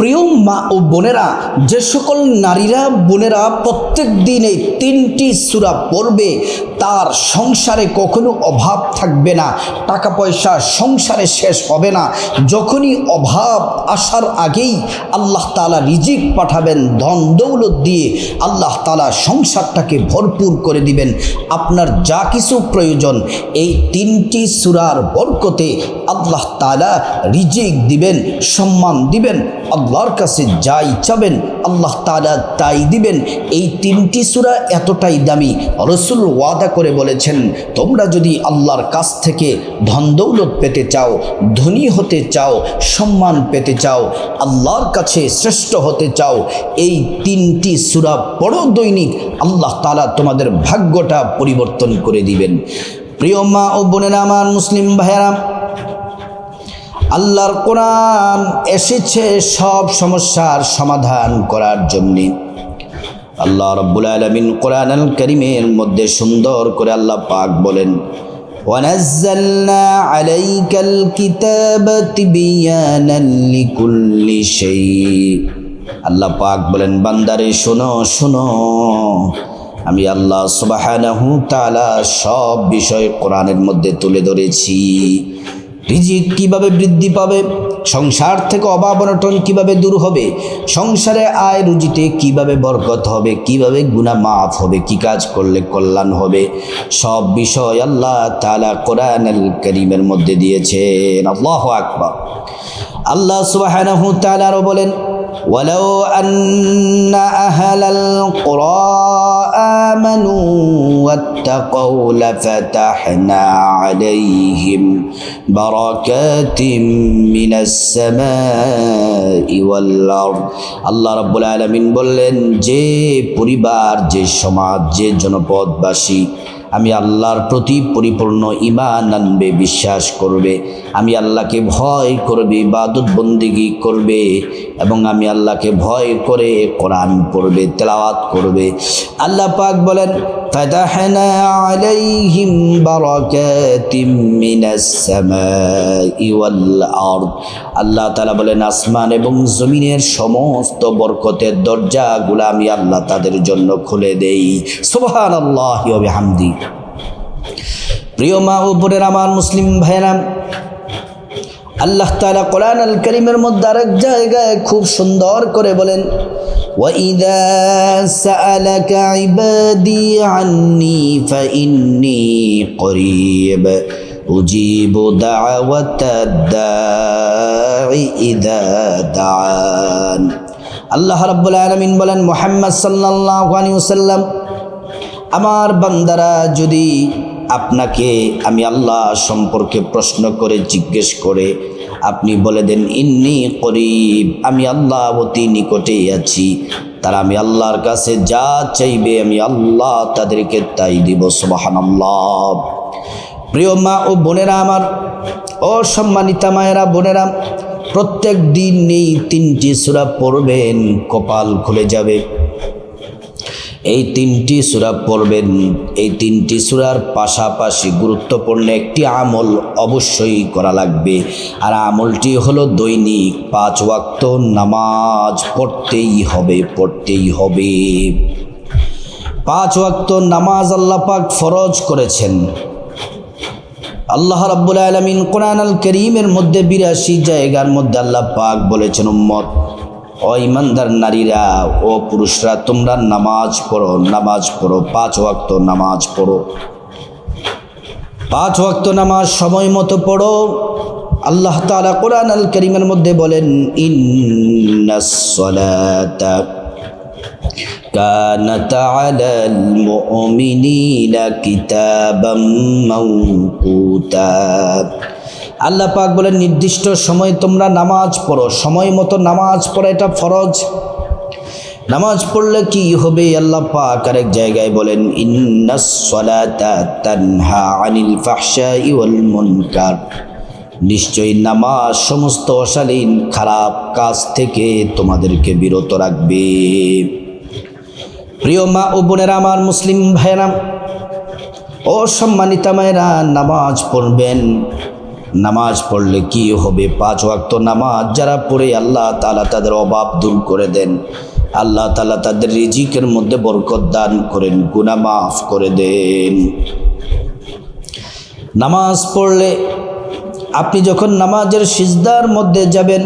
প্রিয় মা ও বোনেরা, যে সকল নারীরা, বোনেরা প্রত্যেক দিন এই তিনটি সুরা পড়বে, তার সংসারে কখনো অভাব থাকবে না টাকা পয়সা সংসারে শেষ হবে না। যখনই অভাব আসার আগেই আল্লাহ তালা রিজিক পাঠাবেন, ধন দৌলত দিয়ে আল্লাহ তালা সংসারটাকে ভরপুর করে দিবেন। আপনার যা কিছু প্রয়োজন, এই তিনটি সুরার বরকতে আল্লাহ তালা রিজিক দিবেন, সম্মান দিবেন আল্লাহর কাছে যাই চাবেন আল্লাহ তালা তাই দিবেন। এই তিনটি সুরা এতটাই দামি। রসুল ওয়াদা করে বলেছেন, তোমরা যদি আল্লাহর কাছ থেকে ধন দৌলত পেতে চাও, ধনী হতে চাও, সম্মান পেতে চাও, আল্লাহর কাছে শ্রেষ্ঠ হতে চাও, এই তিনটি সুরা পড়ো দৈনিক আল্লাহ তালা তোমাদের ভাগ্যটা পরিবর্তন করে দিবেন। প্রিয় মা ও বোনেরা, আমার মুসলিম ভাইয়েরা আল্লাহর কোরআন এসেছে সব সমস্যার সমাধান করার জন্যে আল্লাহ রব্বুল আলমিন কোরআন আল করিমের মধ্যে সুন্দর করে আল্লাহ পাক বলেন ونزلنا عليك الكتاب تبيانا لكل شيء আল্লাহ পাক বলেন বান্দারে শোনো শোনো আমি আল্লাহ সুবাহানাহু তাআলা সব বিষয় কোরআনের মধ্যে তুলে ধরেছি রিজিক কিভাবে বৃদ্ধি পাবে সংসার থেকে অভাব অনটন কিভাবে দূর হবে সংসারে আয় রুজিতে কিভাবে বরকত হবে কিভাবে গুণা মাফ হবে কি কাজ করলে কল্যাণ হবে সব বিষয় আল্লাহ তাআলা কোরআন আল করিমের মধ্যে দিয়েছেন আল্লাহ আকবার আল্লাহ সুবহানাহু তাআলা আরো বলেন ولو أن أهل القرى آمنوا واتقوا لفتحنا عليهم بركات من السماء والأرض আল্লাহ রাব্বুল আলামিন বললেন যে পরিবার যে সমাজ যে জনপদবাসী আমি আল্লাহর প্রতি পরিপূর্ণ ইমান আনবে বিশ্বাস করবে আমি আল্লাহকে ভয় করবে ইবাদত বন্দিগি করবে এবং আমি আল্লাহকে ভয় করে কোরআন পড়বে, তেলাওয়াত করবে। আল্লাহ পাক বলেন আলাইহিম বারাকাতিম মিনাস সামাই ওয়াল আল্লাহ তাআলা বলেন, আসমান এবং জমিনের সমস্ত বরকতের দরজাগুলো আমি আল্লাহ তাদের জন্য খুলে দেই। সুবহানাল্লাহি ওয়া বিহামদি। প্রিয় মা ও বোনের, আমার মুসলিম ভাইয়েরা আল্লাহ তালা কোরআন আল করিমের মধ্যে আরেক জায়গায় খুব সুন্দর করে বলেন وَإِذَا سَأَلَكَ عِبَادِي عَنِّي فَإِنِّي قَرِيبٌ أُجِيبُ دَعْوَةَ الدَّاعِ إِذَا دَعَانِ আল্লাহ রাব্বুল আলামিন বলেন মুহাম্মদ সাল্লাল্লাহু আলাইহি ওয়াসাল্লাম আমার বান্দারা যদি আপনাকে আমি আল্লাহ সম্পর্কে প্রশ্ন করে জিজ্ঞেস করে আপনি বলে দেন, ইন্নি করিব, আমি আল্লাহ অতি নিকটেই আছি। তারা আমি আল্লাহর কাছে যা চাইবে আমি আল্লাহ তাদেরকে তাই দিব সুবাহান প্রিয় মা ও বোনেরা আমার, অসম্মানিতা মায়েরা বোনেরা, প্রত্যেক দিন এই তিনটি সুরা পড়বেন, কপাল খুলে যাবে। এই তিনটি সুরা পড়বেন। এই তিনটি সুরার পাশাপাশি গুরুত্বপূর্ণ একটি আমল অবশ্যই করা লাগবে। আর আমলটি হলো দৈনিক পাঁচ ওয়াক্ত নামাজ পড়তেই হবে পড়তেই হবে। পাঁচ ওয়াক্ত নামাজ আল্লাহ পাক ফরজ করেছেন। আল্লাহ রাব্বুল আলমিন কোরআন আল করিমের মধ্যে বিরাশি জায়গার মধ্যে আল্লাহ পাক বলেছেন, উম্মত ও ইমানদার নারীরা ও পুরুষরা তোমরা নামাজ পড়ো নামাজ পড়ো পাঁচ ওয়াক্ত নামাজ পড়ো পাঁচ ওয়াক্ত নামাজ সময় মতো পড়ো আল্লাহ তাআলা কোরআন আল করিমের মধ্যে বলেন ইন্নাসসালাতা كانت على المؤمنين كتابا موقوتا আল্লাহ পাক বলেন, নির্দিষ্ট সময় তোমরা নামাজ পড়ো। সময় মতো নামাজ পড়া এটা ফরজ? নামাজ পড়লে কি হবে? আল্লাহ পাক আরেক জায়গায় বলেন আনিল ওয়াল মুনকার। নিশ্চয়ই নামাজ সমস্ত অশালীন, খারাপ কাজ থেকে তোমাদেরকে বিরত রাখবে। প্রিয় মা ও বোনেরা, আমার মুসলিম ভাইয়েরা ও সম্মানিতা মায়েরা, নামাজ পড়বেন। নামাজ পড়লে কি হবে? পাঁচ ওয়াক্ত নামাজ যারা পড়ে, আল্লাহ তালা তাদের অভাব দূর করে দেন। আল্লাহ তালা তাদের রিজিকের মধ্যে বরকত দান করেন গুনা মাফ করে দেন। নামাজ পড়লে আপনি যখন নামাজের সিজদার মধ্যে যাবেন,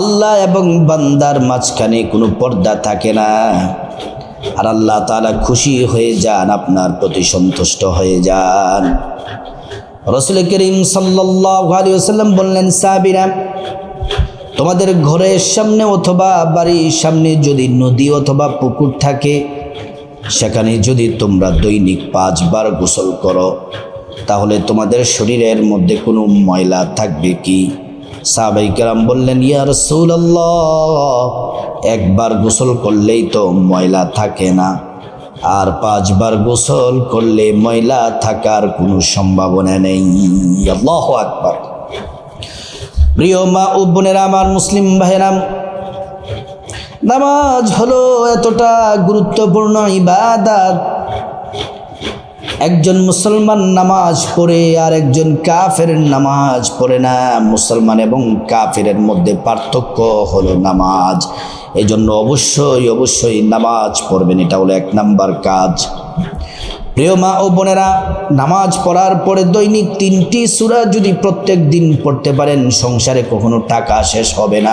আল্লাহ এবং বান্দার মাঝখানে কোনো পর্দা থাকে না। আর আল্লাহ তালা খুশি হয়ে যান, আপনার প্রতি সন্তুষ্ট হয়ে যান। রসুল করিম সাল্লাম বললেন সাবিরা তোমাদের ঘরের সামনে অথবা বাড়ির সামনে যদি নদী অথবা পুকুর থাকে, সেখানে যদি তোমরা দৈনিক পাঁচবার গোসল করো, তাহলে তোমাদের শরীরের মধ্যে কোনো ময়লা থাকবে কি? সাহাবাই বললেন, ইয়া রসুল্লাহ একবার গোসল করলেই তো ময়লা থাকে না। আর পাঁচবার গোসল করলে ময়লা থাকার কোনো সম্ভাবনা নেই। আল্লাহ আকবার। প্রিয় মা ও বোনেরা, আমার মুসলিম ভাইরাম নামাজ হলো এতটা গুরুত্বপূর্ণ ইবাদাত। একজন মুসলমান নামাজ পড়ে আর একজন কাফের নামাজ পড়ে না। মুসলমান এবং কাফেরের মধ্যে পার্থক্য হলো নামাজ। এই জন্য অবশ্যই অবশ্যই নামাজ পড়বেন, এটা হলো এক নাম্বার কাজ। প্রিয় মা ও বোনেরা, নামাজ পড়ার পরে দৈনিক তিনটি সুরা যদি প্রত্যেক দিন পড়তে পারেন, সংসারে কখনো টাকা শেষ হবে না,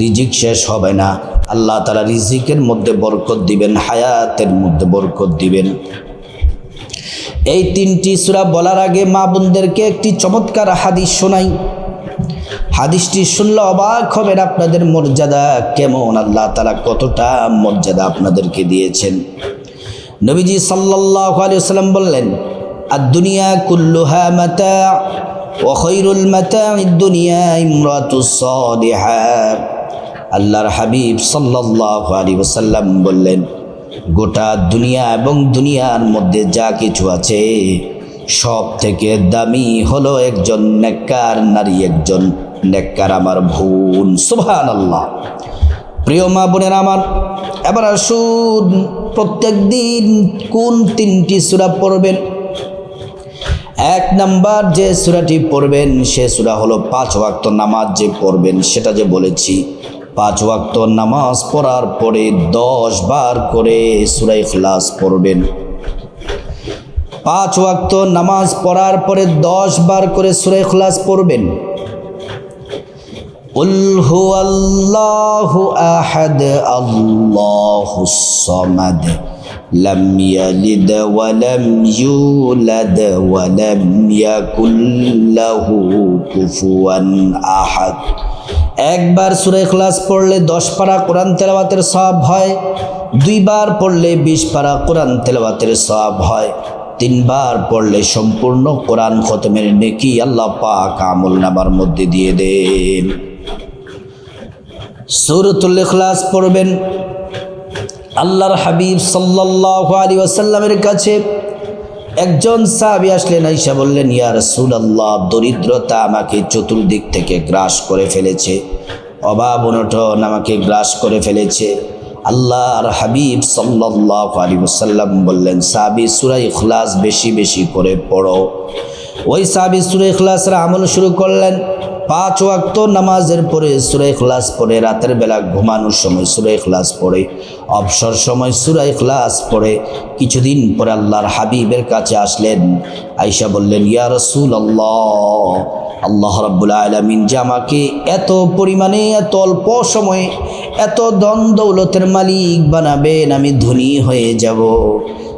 রিজিক শেষ হবে না। আল্লাহ তালা রিজিকের মধ্যে বরকত দিবেন, হায়াতের মধ্যে বরকত দিবেন। এই তিনটি সুরা বলার আগে মা বোনদেরকে একটি চমৎকার হাদিস শোনাই। হাদিসটি শুনলে অবাক হবেন আপনাদের মর্যাদা। কেমন? আল্লাহ তালা কতটা মর্যাদা আপনাদেরকে দিয়েছেন। নবীজি সাল্লাহ আলিয়াল্লাম বললেন আর দুনিয়া কুল্লুহা মাতা ওখৈরুল মাতা দুনিয়া ইমরাতুসলিহা আল্লাহর হাবিব সাল্লাহ আলী ওসাল্লাম বললেন, গোটা দুনিয়া এবং দুনিয়ার মধ্যে যা কিছু আছে সব থেকে দামি হলো একজন নেককার নারী একজন। নেককার আমার ভুন সুভান আল্লাহ প্রিয় মা বোনের আমার, এবার আসুন প্রত্যেক দিন কোন তিনটি সুরা পড়বেন? এক নাম্বার যে সুরাটি পড়বেন, সে সুরা হলো পাঁচ ওয়াক্ত নামাজ যে পড়বেন, সেটা যে বলেছি। পাঁচ ওয়াক্ত নামাজ পড়ার পরে দশ বার করে সুরাই খ্লাস পড়বেন। পাঁচ ওয়াক্ত নামাজ পড়ার পরে দশ বার করে সুরাই খ্লাস পড়বেন। قل هو الله أحد الله الصمد لم يلد ولم يولد ولم يكن له كفوا أحد একবার সুরে ক্লাস পড়লে দশ পারা কোরআন তেলাওয়াতের সব হয় দুইবার পড়লে বিশ পারা কোরআন তেলাওয়াতের সব হয় তিনবার পড়লে সম্পূর্ণ কোরআন খতমের নেকি আল্লাহ পাক আমল নামার মধ্যে দিয়ে দেন সুরতুল ইখলাস পড়বেন। আল্লাহর হাবিব সাল্লাহ আলী ওয়াসাল্লামের কাছে একজন সাহাবি আসলেন আইসা বললেন, ইয়া রসুল আল্লাহ দরিদ্রতা আমাকে চতুর্দিক থেকে গ্রাস করে ফেলেছে। অভাব, অনটন আমাকে গ্রাস করে ফেলেছে। আল্লাহর হাবিব সাল্লাহ আলী ওসাল্লাম বললেন, সাহাবি সুরাই ইখলাস বেশি বেশি করে পড়ো। ওই সাহাবি সুরাই ইখলাসের আমল শুরু করলেন। পাঁচ ওয়াক্ত নামাজের পরে সুরাই খ্লাস পড়ে, রাতের বেলা ঘুমানোর সময় সুরাই খ্লাস পড়ে, অবসর সময় সুরাই খ্লাস পড়ে। কিছুদিন পরে আল্লাহর হাবিবের কাছে আসলেন আইসা বললেন, ইয়া রসুল আল্লাহ আল্লাহ রব্বুল আলমিন যে আমাকে এত পরিমাণে, এত অল্প সময়ে, এত দন দৌলতের মালিক বানাবেন, আমি ধনী হয়ে যাব।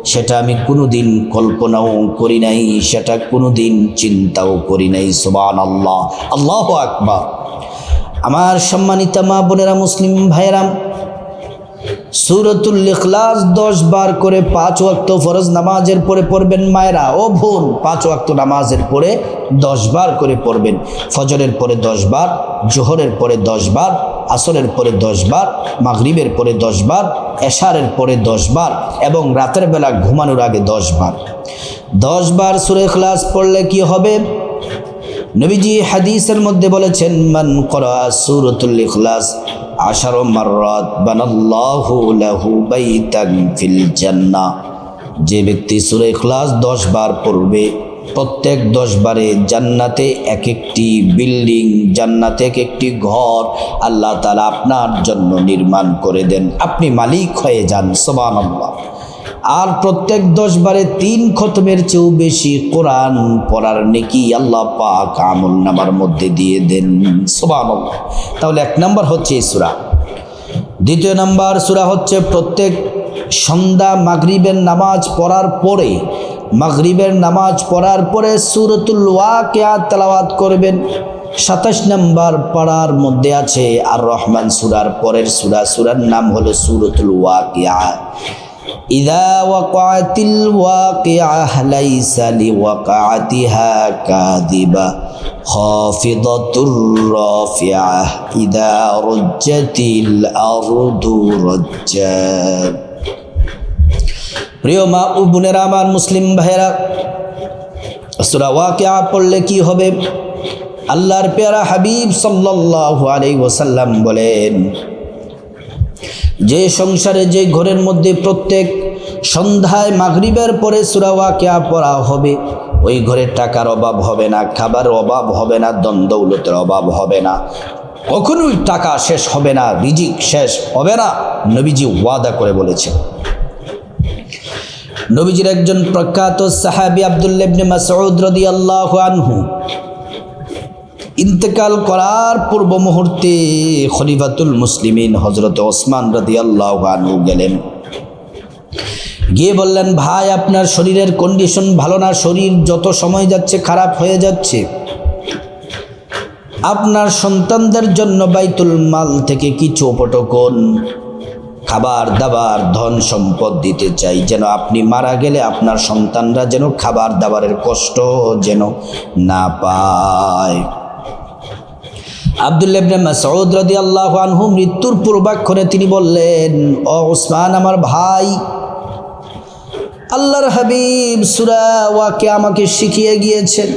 সেটা আমি কোনোদিন কল্পনাও করি নাই, সেটা কোনোদিন চিন্তাও করি নাই সুবান আল্লাহ আল্লাহ আকবার। আমার সম্মানিত মা বোনেরা মুসলিম ভাইরাম সুরতুল ইখলাস দশ বার করে পাঁচ ওয়াক্ত ফরজ নামাজের পরে পড়বেন মায়েরা। ও ভুল পাঁচ ওয়াক্ত নামাজের পরে দশ বার করে পড়বেন। ফজরের পরে দশ বার, জোহরের পরে দশ বার আসরের পরে দশ বার, মাগরিবের পরে দশ বার, এশারের পরে দশ বার এবং রাতের বেলা ঘুমানোর আগে দশ বার। দশ বার সুরে খ্লাস পড়লে কি হবে? নবীজি হাদিসের মধ্যে বলেছেন, মান করা সুরতুল ইখলাস আশার মাররাত বানাল্লাহু লাহু বাইতান ফিল জান্নাহ। যে ব্যক্তি সুরে ইখলাস 10 বার পড়বে প্রত্যেক দশ বারে জান্নাতে এক একটি বিল্ডিং, জান্নাতে এক একটি ঘর আল্লাহ তালা আপনার জন্য নির্মাণ করে দেন। আপনি মালিক হয়ে যান আল্লাহ আর প্রত্যেক দশ বারে তিন খতমের চেয়েও বেশি কোরআন পড়ার নেকি আল্লাহ পাক আমল নামার মধ্যে দিয়ে দেন সোবান তাহলে এক নাম্বার হচ্ছে সুরা। দ্বিতীয় নাম্বার সুরা হচ্ছে প্রত্যেক সন্ধ্যা মাগরিবের নামাজ পড়ার পরে মাগরিবের নামাজ পড়ার পরে সুরতুল ওয়াকিয়া তালাওয়াত করবেন। সাতাশ নম্বর পাড়ার মধ্যে আছে আর রহমান সুরার পরের সুরা। সুরার নাম হলো সুরতুল ওয়াকিয়া। ইদা ওয়াকাতিল ওয়াকিয়া লাইসা লিওয়াকাতিহা কাদিবা খাফিদাতুর রাফিয়া ইদা রজ্জাতিল আরদু রজ্জা প্রিয় মা ও বোনেরা, আমার মুসলিম ভাইয়েরা, সুরা ওয়াকিয়া পড়লে কি হবে? আল্লাহর পেয়ারা হাবিব সাল্লাল্লাহু আলাইহি ওয়াসাল্লাম বলেন, যে সংসারে, যে ঘরের মধ্যে প্রত্যেক সন্ধ্যায় মাগরিবের পরে সুরা ওয়াকিয়া পড়া হবে, ওই ঘরে টাকার অভাব হবে না খাবারের অভাব হবে না দ্বন্দ্বৌলতের অভাব হবে না। কখনোই টাকা শেষ হবে না, রিজিক শেষ হবে না, নবীজি ওয়াদা করে বলেছেন। নবীজির একজন প্রখ্যাত সাহাবি আবদুল্লাবনে মাসউদ আল্লাহ আনহু। ইন্তেকাল করার পূর্ব মুহূর্তে খলিফাতুল মুসলিমিন হজরত ওসমান রদি আল্লাহ আনহু গেলেন। গিয়ে বললেন, ভাই, আপনার শরীরের কন্ডিশন ভালো না, শরীর যত সময় যাচ্ছে খারাপ হয়ে যাচ্ছে। আপনার সন্তানদের জন্য বাইতুল মাল থেকে কিছু উপটকন। খাবার, দাবার, ধন সম্পদ দিতে চাই। যেন আপনি মারা গেলে আপনার সন্তানরা যেন খাবার, দাবারের কষ্ট যেন না পায়। আবদুল্লাবনে মাসউদ রাদিয়াল্লাহু আনহু মৃত্যুর পূর্বাক্ষণে তিনি বললেন, ও ওসমান আমার ভাই, আল্লাহর হাবিব সুরা ওয়াকে আমাকে শিখিয়ে গিয়েছেন।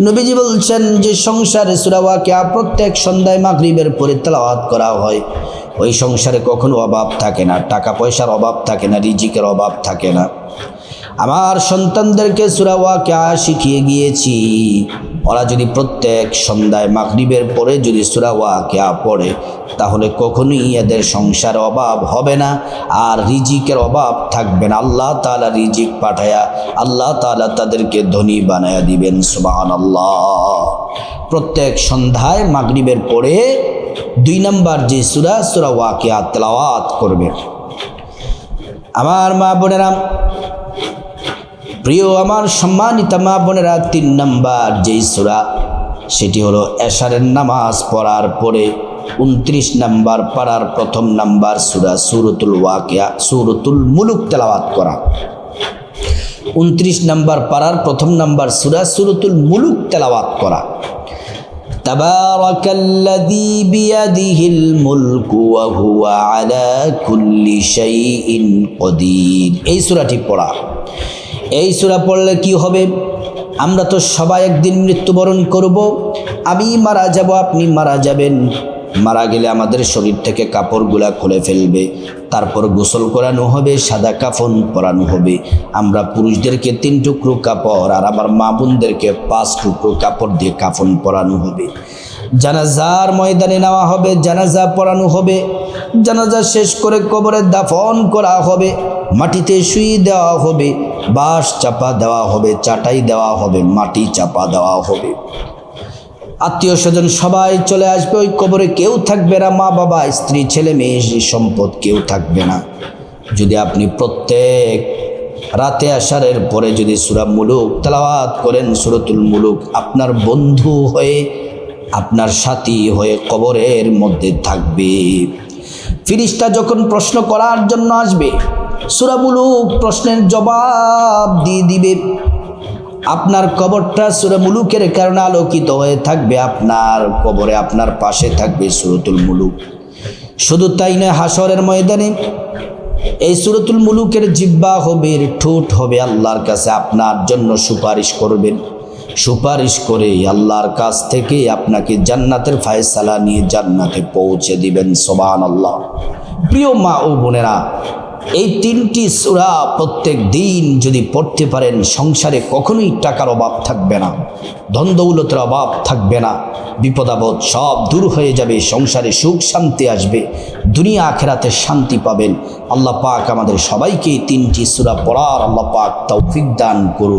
নবীজি বলছেন যে, সংসারে সুরা ওয়াকে প্রত্যেক সন্ধ্যায় মাগরিবের পরে তেলাওয়াত করা হয়। ওই সংসারে কখনো অভাব থাকে না টাকা পয়সার অভাব থাকে না, রিজিকের অভাব থাকে না। আমার সন্তানদেরকে সুরা ওয়াকে শিখিয়ে গিয়েছি, ওরা যদি প্রত্যেক সন্ধ্যায় মাগরিবের পরে যদি সুরা ওয়াকিয়া পড়ে, তাহলে কখনোই এদের সংসার অভাব হবে না আর রিজিকের অভাব থাকবে না। আল্লাহ তালা রিজিক পাঠায়া, আল্লাহ তালা তাদেরকে ধনী বানায়া দিবেন সুবাহান আল্লাহ প্রত্যেক সন্ধ্যায় মাগরিবের পরে দুই নম্বর যে সুরা সুরা ওয়াকিয়া, তেলাওয়াত করবে। আমার মা বোনেরা, প্রিয় আমার সম্মানিত মা বোনেরা, তিন নাম্বার যেই সুরা, সেটি হলো এশারের নামাজ পড়ার পরে উনত্রিশ নাম্বার পাড়ার প্রথম নাম্বার সুরা, সুরতুল ওয়াকিয়া, সুরতুল মুলুক তেলাওয়াত করা। উনত্রিশ নাম্বার পাড়ার প্রথম নাম্বার সুরা, সুরতুল মুলুক তেলাওয়াত করা। تبارك الذي بيده الملك وهو على كل شيء قدير এই সূরাটি পড়া এই সূরা পড়লে কি হবে আমরা তো সবাই একদিন মৃত্যুবরণ করব আমি মারা যাব আপনি মারা যাবেন মারা গেলে আমাদের শরীর থেকে কাপড়গুলা খুলে ফেলবে, তারপর গোসল করানো হবে, সাদা কাফন পরানো হবে। আমরা পুরুষদেরকে তিন টুকরো কাপড় আর আমার মা বোনদেরকে পাঁচ টুকরো কাপড় দিয়ে কাফন পরানো হবে। জানাজার ময়দানে নেওয়া হবে, জানাজা পরানো হবে। জানাজা শেষ করে কবরে দাফন করা হবে, মাটিতে শুয়ে দেওয়া হবে, বাঁশ চাপা দেওয়া হবে, চাটাই দেওয়া হবে, মাটি চাপা দেওয়া হবে। আত্মীয় স্বজন সবাই চলে আসবে, ওই কবরে কেউ থাকবে না, মা বাবা, স্ত্রী, ছেলে মেয়ে সম্পদ কেউ থাকবে না। যদি আপনি প্রত্যেক রাতে আসারের পরে যদি সুরা মুলুক তালাওয়াত করেন, সুরতুল মুলুক আপনার বন্ধু হয়ে, আপনার সাথী হয়ে কবরের মধ্যে থাকবে। ফিরিস্তা যখন প্রশ্ন করার জন্য আসবে, সুরা মুলুক প্রশ্নের জবাব দিয়ে দিবে। আপনার কবরটা সুরে মুলুকের কারণে আলোকিত হয়ে থাকবে, আপনার কবরে আপনার পাশে থাকবে সুরতুল মুলুক। শুধু তাই নয় হাসরের ময়দানে এই সুরতুল মুলুকের জিব্বা হবে, ঠোঁট হবে আল্লাহর কাছে, আপনার জন্য সুপারিশ করবেন। সুপারিশ করে আল্লাহর কাছ থেকে আপনাকে জান্নাতের ফায়সালা নিয়ে জান্নাতে পৌঁছে দিবেন সোবান আল্লাহ প্রিয় মা ও বোনেরা এই তিনটি সুরা প্রত্যেক দিন যদি পড়তে পারেন, সংসারে কখনোই টাকার অভাব থাকবে না ধন দৌলতের অভাব থাকবে না বিপদাবদ সব দূর হয়ে যাবে, সংসারে সুখ শান্তি আসবে, দুনিয়া আখেরাতে শান্তি পাবেন। আল্লাহ পাক আমাদের সবাইকে তিনটি সুরা পড়ার আল্লাহ পাক তৌফিক দান করুন